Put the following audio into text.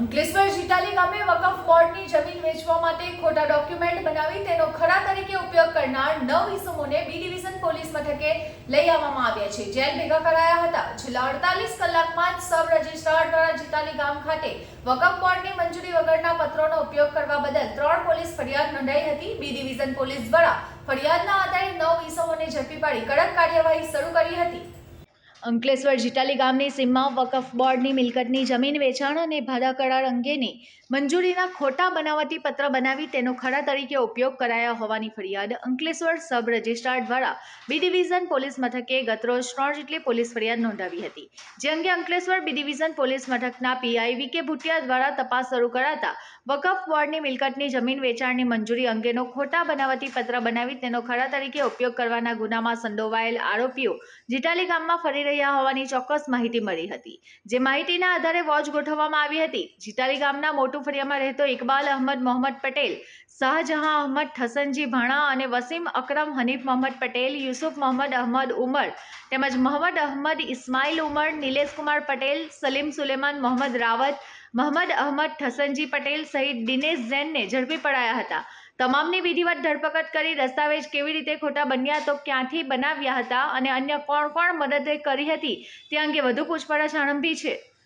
અંકલેશ્વર જીટાલી ગામે વકફ બોર્ડની જમીન વેચવા માટે ખોટા ડોક્યુમેન્ટ બનાવી તેનો ખરા તરીકે ઉપયોગ કરનાર નવ ઇસમોને બી ડિવિઝન પોલીસ મથકે લઈ આવવામાં આવ્યા છે. જેલ ભેગા કરાયા હતા. છેલ્લા અડતાલીસ કલાકમાં જ સબ રજિસ્ટ્રાર દ્વારા જીતાલી ગામ ખાતે વકફ બોર્ડની મંજૂરી વગરના પત્રોનો ઉપયોગ કરવા બદલ ત્રણ પોલીસ ફરિયાદ નોંધાઈ હતી. બી ડિવિઝન પોલીસ દ્વારા ફરિયાદના આધારે નવ ઇસમોને ઝડપી પાડી કડક કાર્યવાહી શરૂ કરી હતી. અંકલેશ્વર જીટાલી ગામની સીમમાં વકફ બોર્ડની મિલકતની જમીન વેચાણ અને ભાડા કરાર અંગેની મંજૂરીના ખોટા બનાવટી પત્ર બનાવી તેનો ખરા તરીકે ઉપયોગ કરાયા હોવાની ફરિયાદ અંકલેશ્વર સબ રજિસ્ટ્રાર દ્વારા બી ડિવિઝન પોલીસ મથકે ગતરોજ ત્રણ જેટલી પોલીસ ફરિયાદ નોંધાવી હતી. જે અંગે અંકલેશ્વર બી ડિવિઝન પોલીસ મથકના પીઆઈ વી કે ભુટિયા દ્વારા તપાસ શરૂ કરાતા વકફ બોર્ડની મિલકતની જમીન વેચાણની મંજૂરી અંગેનો ખોટા બનાવટી પત્ર બનાવી તેનો ખરા તરીકે ઉપયોગ કરવાના ગુનામાં સંડોવાયેલ આરોપીઓ જીટાલી ગામમાં ફરી રહ્યા હોવાની ચોક્કસ માહિતી મળી હતી. જે માહિતીના આધારે વોચ ગોઠવવામાં આવી હતી. જીતાલી ગામના મોટું ફળિયામાં રહેતો ઇકબાલ અહમદ મોહમ્મદ પટેલ, શાહજહાં અહમદ ઠસનજી ભાણા અને વસીમ અકરમ હનીફ મોહમ્મદ પટેલ, યુસુફ મોહમ્મદ અહમદ ઉમર તેમજ મોહમ્મદ અહમદ ઇસ્માઇલ ઉમર, નિલેશ કુમાર પટેલ, સલીમ સુલેમાન મોહમ્મદ રાવત, મોહમ્મદ અહમદ ઠસનજી પટેલ સહિત દિનેશ જૈનને ઝડપી પડાયા હતા. તમામની વિધિવત ધરપકડ કરી દસ્તાવેજ કેવી રીતે ખોટા બન્યા તો ક્યાંથી બનાવ્યા હતા અને અન્ય કોણ કોણ મદદ કરી હતી તે અંગે વધુ પૂછપરછ આરંભી છે.